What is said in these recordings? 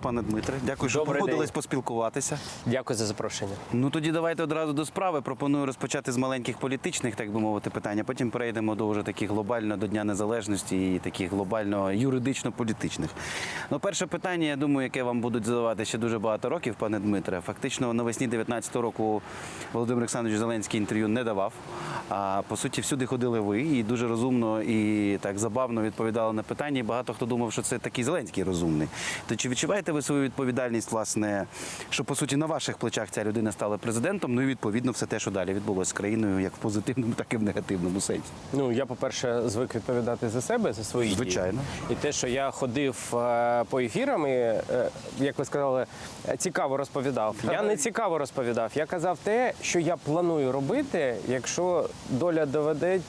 Пане Дмитре, дякую, що Добрий погодились день. поспілкуватися. Дякую за запрошення. Ну тоді давайте одразу до справи. Пропоную розпочати з маленьких політичних, так би мовити, питань. а Потім перейдемо до вже таких глобально до Дня Незалежності і таких глобально юридично-політичних. Ну, перше питання, я думаю, яке вам будуть задавати ще дуже багато років, пане Дмитре. Фактично, навесні 19-го року Володимир Олександрович Зеленський інтерв'ю не давав. А по суті, всюди ходили ви і дуже розумно і так забавно відповідали на питання. І багато хто думав, що це такий Зеленський розумний. То чи відчуваєте ви свою відповідальність, власне, що по суті на ваших плечах ця людина стала президентом? Ну і відповідно все те, що далі відбулося з країною, як в позитивному, так і в негативному сенсі. Ну я, по-перше, звик відповідати за себе, за свої Звичайно. дії. І те, що я ходив е, по ефірам і, е, як ви сказали, е, цікаво розповідав. Я не цікаво розповідав. Я казав те, що я планую робити, якщо доля доведе.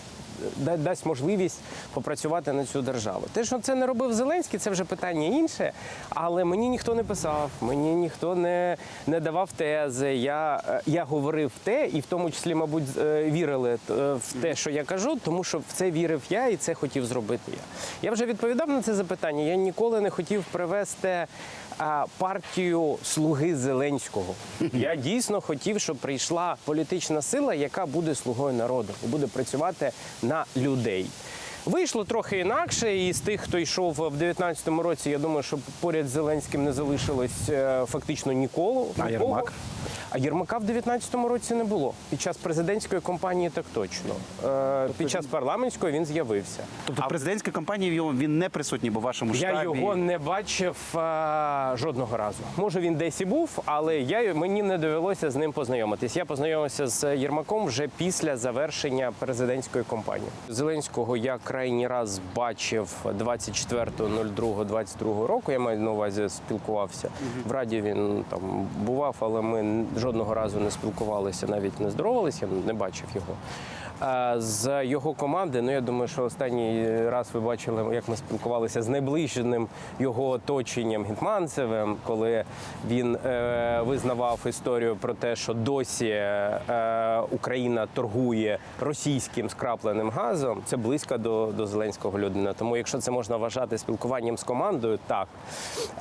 Дасть можливість попрацювати на цю державу. Те, що це не робив Зеленський, це вже питання інше. Але мені ніхто не писав, мені ніхто не, не давав тези. Я, е, я говорив те, і в тому числі, мабуть, е, вірили е, в те, що я кажу, тому що в це вірив я і це хотів зробити я. Я вже відповідав на це запитання. Я ніколи не хотів привести партію слуги Зеленського. Я дійсно хотів, щоб прийшла політична сила, яка буде слугою народу і буде працювати на людей. Вийшло трохи інакше, і з тих, хто йшов в 19-му році, я думаю, що поряд з Зеленським не залишилось е, фактично ніколи. А нікого. А Єрмака в 19-му році не було. Під час президентської кампанії так точно. Е, Під час парламентської він з'явився. Тобто А президентська кампанія в йому він не присутній, бо в вашому штабі. я його не бачив а, жодного разу. Може він десь і був, але я мені не довелося з ним познайомитись. Я познайомився з Єрмаком вже після завершення президентської кампанії. Зеленського я крайній раз бачив 24.02.22 року. Я маю на увазі спілкувався. В раді він там бував, але ми жодного разу не спілкувалися, навіть не здоровалися. Я не бачив його. З його команди, ну я думаю, що останній раз ви бачили, як ми спілкувалися з найближчим його оточенням Гетманцевим, коли він е, визнавав історію про те, що досі е, Україна торгує російським скрапленим газом. Це близько до, до Зеленського людина. Тому, якщо це можна вважати спілкуванням з командою, так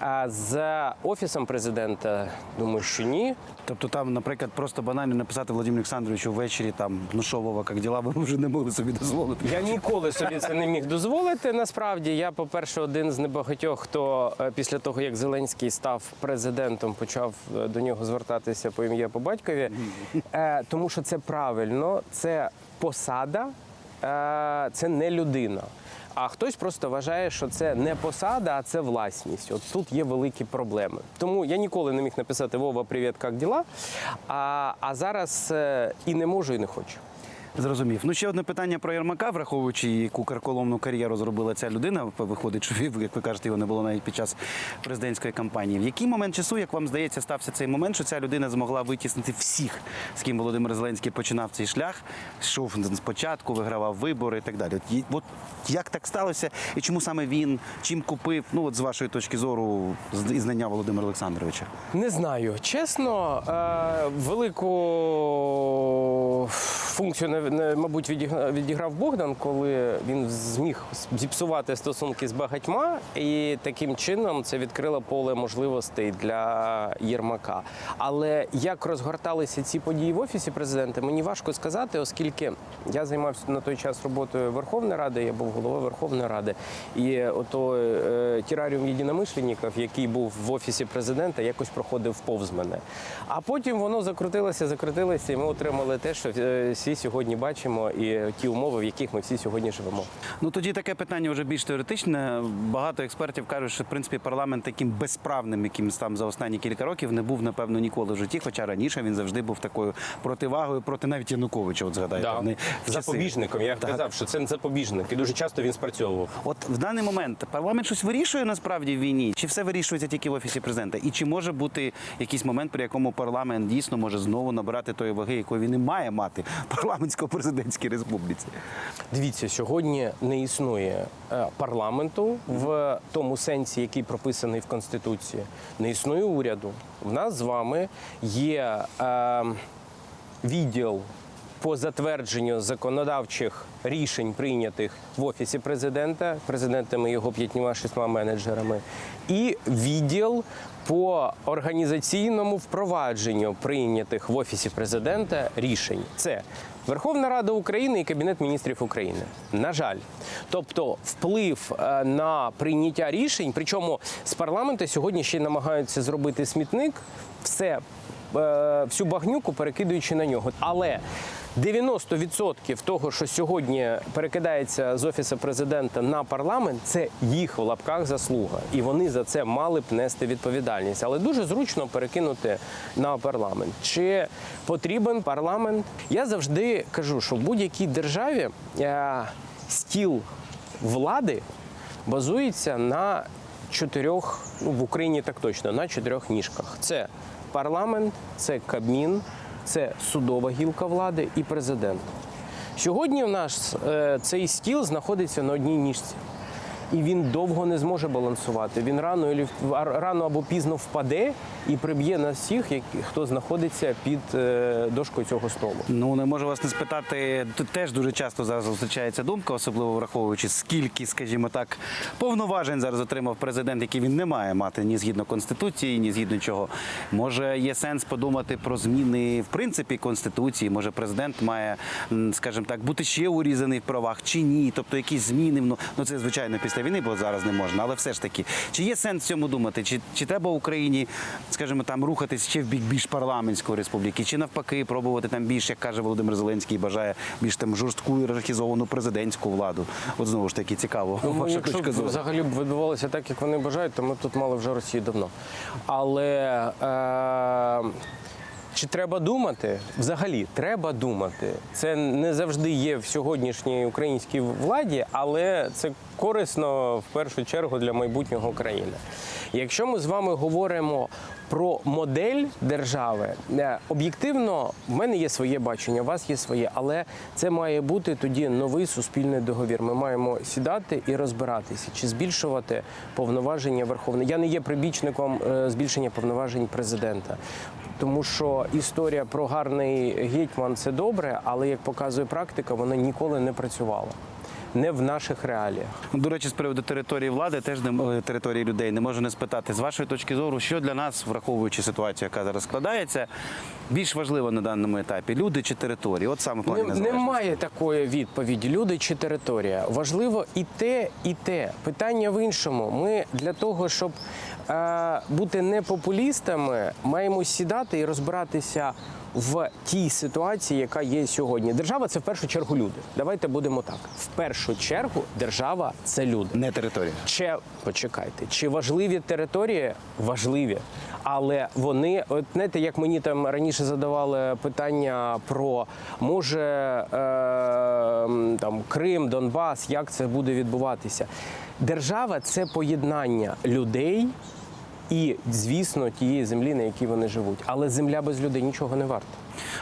а з офісом президента, думаю, що ні. Тобто там, наприклад, просто банально написати Володимиру Олександровичу ввечері там ну що, Вова, як діла, ви вже не могли собі дозволити. Я ніколи собі це не міг дозволити. Насправді, я, по-перше, один з небагатьох, хто е, після того, як Зеленський став президентом, почав е, до нього звертатися по ім'я по батькові. Е, Тому що це правильно, це посада, це не людина. А хтось просто вважає, що це не посада, а це власність. От тут є великі проблеми. Тому я ніколи не міг написати Вова, привіт, як діла? А, а зараз і не можу, і не хочу. Зрозумів. Ну ще одне питання про Єрмака, враховуючи, яку карколомну кар'єру зробила ця людина. Виходить, що як ви кажете, його не було навіть під час президентської кампанії. В який момент часу, як вам здається, стався цей момент, що ця людина змогла витіснити всіх, з ким Володимир Зеленський починав цей шлях, йшов спочатку, вигравав вибори і так далі. От, от як так сталося, і чому саме він, чим купив? Ну от з вашої точки зору, і знання Володимира Олександровича. Не знаю. Чесно, е, велику функцію, мабуть, відіграв Богдан, коли він зміг зіпсувати стосунки з багатьма, і таким чином це відкрило поле можливостей для Єрмака. Але як розгорталися ці події в офісі президента, мені важко сказати, оскільки я займався на той час роботою Верховної Ради, я був головою Верховної Ради, і ото е, тіраріум єдиномишленників, який був в офісі президента, якось проходив повз мене. А потім воно закрутилося, закрутилося, і ми отримали те, що е, всі сьогодні бачимо, і ті умови, в яких ми всі сьогодні живемо. Ну тоді таке питання вже більш теоретичне. Багато експертів кажуть, що в принципі парламент таким безправним, яким там за останні кілька років не був, напевно, ніколи в житті. Хоча раніше він завжди був такою противагою проти навіть Януковича. От в часи. Запобіжником. Я Так. казав, що це запобіжник, і дуже часто він спрацьовував. От в даний момент парламент щось вирішує насправді в війні, чи все вирішується тільки в офісі президента? І чи може бути якийсь момент, при якому парламент дійсно може знову набирати тої ваги, якої він і має мати в парламентсько-президентській республіці? Дивіться, сьогодні не існує е, парламенту в тому сенсі, який прописаний в Конституції. Не існує уряду. В нас з вами є е, відділ по затвердженню законодавчих рішень, прийнятих в офісі президента, президентами його п'ятьма шістьма менеджерами, і відділ по організаційному впровадженню прийнятих в офісі президента рішень. Це Верховна Рада України і Кабінет міністрів України. На жаль, тобто вплив е, на прийняття рішень, причому з парламенту сьогодні ще намагаються зробити смітник, все е, всю багнюку перекидуючи на нього. Але 90% того, що сьогодні перекидається з офісу президента на парламент, це їх в лапках заслуга, і вони за це мали б нести відповідальність. Але дуже зручно перекинути на парламент. Чи потрібен парламент? Я завжди кажу, що в будь-якій державі е, стіл влади базується на чотирьох, ну в Україні так точно, на чотирьох ніжках. Це парламент, це Кабмін, це судова гілка влади і президент. Сьогодні в нас е, цей стіл знаходиться на одній ніжці. І він довго не зможе балансувати. Він рано, рано або пізно впаде і приб'є на всіх, хто знаходиться під е, дошкою цього столу. Ну не можу вас не спитати. Теж дуже часто зараз зустрічається думка, особливо враховуючи скільки, скажімо так, повноважень зараз отримав президент, які він не має мати ні згідно конституції, ні згідно чого. Може, є сенс подумати про зміни в принципі конституції. Може, президент має, скажімо так, бути ще урізаний в правах чи ні. Тобто якісь зміни. Ну ну це звичайно після війни, бо зараз не можна. Але все ж таки, чи є сенс в цьому думати? Чи, чи треба Україні, скажімо, там рухатись ще в бік більш парламентської республіки, чи навпаки пробувати там більш, як каже Володимир Зеленський, бажає більш там жорстку ієрархізовану президентську владу? От знову ж таки цікаво. Ну, ваша якщо точка зору. взагалі б відбувалося так, як вони бажають, то ми б тут мали вже Росію давно. Але е, чи треба думати? Взагалі, треба думати. Це не завжди є в сьогоднішній українській владі, але це корисно в першу чергу для майбутнього країни. Якщо ми з вами говоримо про модель держави, е, об'єктивно в мене є своє бачення, у вас є своє, але це має бути тоді новий суспільний договір. Ми маємо сідати і розбиратися, чи збільшувати повноваження Верховної. Я не є прибічником е, збільшення повноважень президента. Тому що історія про гарний гетьман це добре, але як показує практика, вона ніколи не працювала. Не в наших реаліях. До речі, з приводу території влади, теж не території людей, не можу не спитати. З вашої точки зору, що для нас, враховуючи ситуацію, яка зараз складається, більш важливо на даному етапі люди чи території? От саме плані Не, немає такої відповіді: люди чи територія. Важливо і те, і те. Питання в іншому. Ми для того, щоб е, бути не популістами, маємо сідати і розбиратися в тій ситуації, яка є сьогодні. Держава це в першу чергу люди. Давайте будемо так. В першу чергу держава це люди. Не територія. Чи почекайте, чи важливі території? Важливі. Але вони, от знаєте, як мені там раніше задавали питання про може е, там Крим, Донбас, як це буде відбуватися? Держава це поєднання людей і, звісно, тієї землі, на якій вони живуть. Але земля без людей нічого не варта.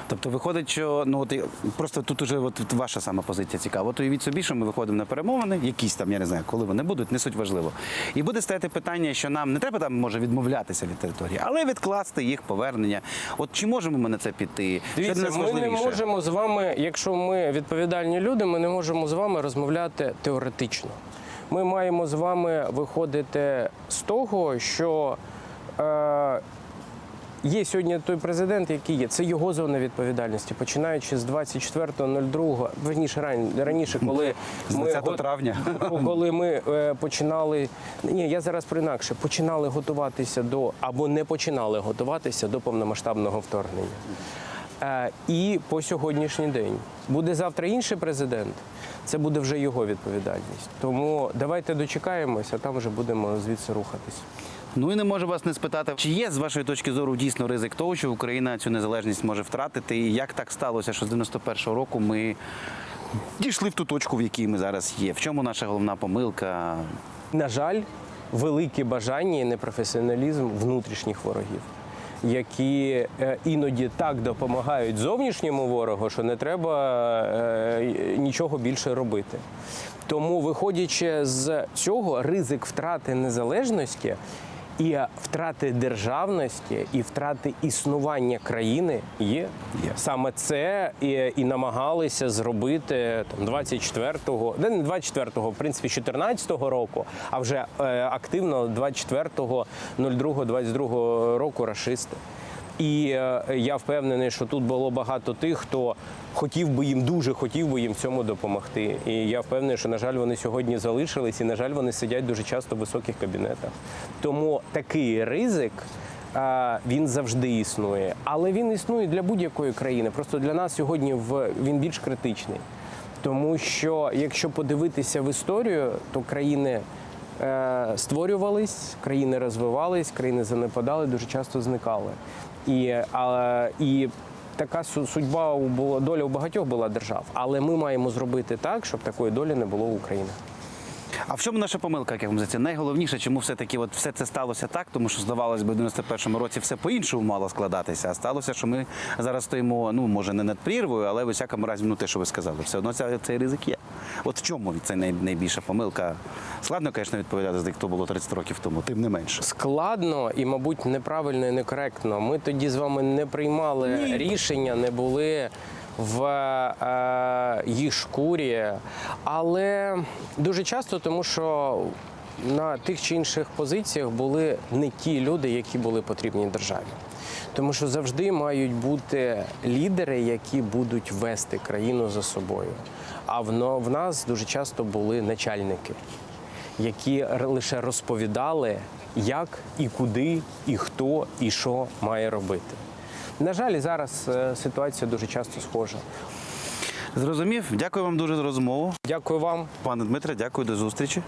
Тобто виходить, що ну от просто тут уже от, от ваша сама позиція цікава. От уявіть собі, що ми виходимо на перемовини, якісь там, я не знаю, коли вони будуть, не суть важливо. І буде стояти питання, що нам не треба там може відмовлятися від території, але відкласти їх повернення. От чи можемо ми на це піти? що для Дивіться, нас ми не можемо з вами, якщо ми відповідальні люди, ми не можемо з вами розмовляти теоретично. Ми маємо з вами виходити з того, що е, є сьогодні той президент, який є. Це його зона відповідальності, починаючи з 24.02, верніше ран- раніше, коли З 20 го- травня. коли ми е, починали. Ні, я зараз про інакше починали готуватися до або не починали готуватися до повномасштабного вторгнення. Е, і по сьогоднішній день буде завтра інший президент. Це буде вже його відповідальність. Тому давайте дочекаємося, а там вже будемо звідси рухатись. Ну і не можу вас не спитати, чи є з вашої точки зору дійсно ризик того, що Україна цю незалежність може втратити, і як так сталося, що з 91-го року ми дійшли в ту точку, в якій ми зараз є. В чому наша головна помилка? На жаль, велике бажання і непрофесіоналізм внутрішніх ворогів, які е, іноді так допомагають зовнішньому ворогу, що не треба е, нічого більше робити. Тому, виходячи з цього, ризик втрати незалежності І втрати державності і втрати існування країни є. Є. Саме це і, і намагалися зробити там 24-го, не не 24-го, в принципі, 14-го року, а вже е, активно 24-го, 02-го, 22-го року рашисти. І е, я впевнений, що тут було багато тих, хто хотів би їм дуже хотів би їм в цьому допомогти. І я впевнений, що на жаль, вони сьогодні залишились, і на жаль, вони сидять дуже часто в високих кабінетах. Тому такий ризик. Він завжди існує, але він існує для будь-якої країни. Просто для нас сьогодні в він більш критичний, тому що якщо подивитися в історію, то країни е, створювались, країни розвивались, країни занепадали, дуже часто зникали. І, а, і така су- судьба доля у багатьох була держав. Але ми маємо зробити так, щоб такої долі не було в Україні. А в чому наша помилка, як вам здається? Найголовніше, чому все-таки от все це сталося так, тому що здавалось би, в 91-му році все по-іншому мало складатися. А сталося, що ми зараз стоїмо, ну може не над прірвою, але в усякому разі, ну те, що ви сказали, все одно ця- цей ризик є. От в чому це най- найбільша помилка? Складно, звісно, відповідати за хто було 30 років тому, тим не менше. Складно і, мабуть, неправильно і некоректно. Ми тоді з вами не приймали рішення, не були в е, їх шкурі, але дуже часто, тому що на тих чи інших позиціях були не ті люди, які були потрібні державі. Тому що завжди мають бути лідери, які будуть вести країну за собою. А в, в нас дуже часто були начальники які лише розповідали, як і куди, і хто, і що має робити. На жаль, зараз е, ситуація дуже часто схожа. Зрозумів. Дякую вам дуже за розмову. Дякую вам. Пане Дмитре, дякую до зустрічі.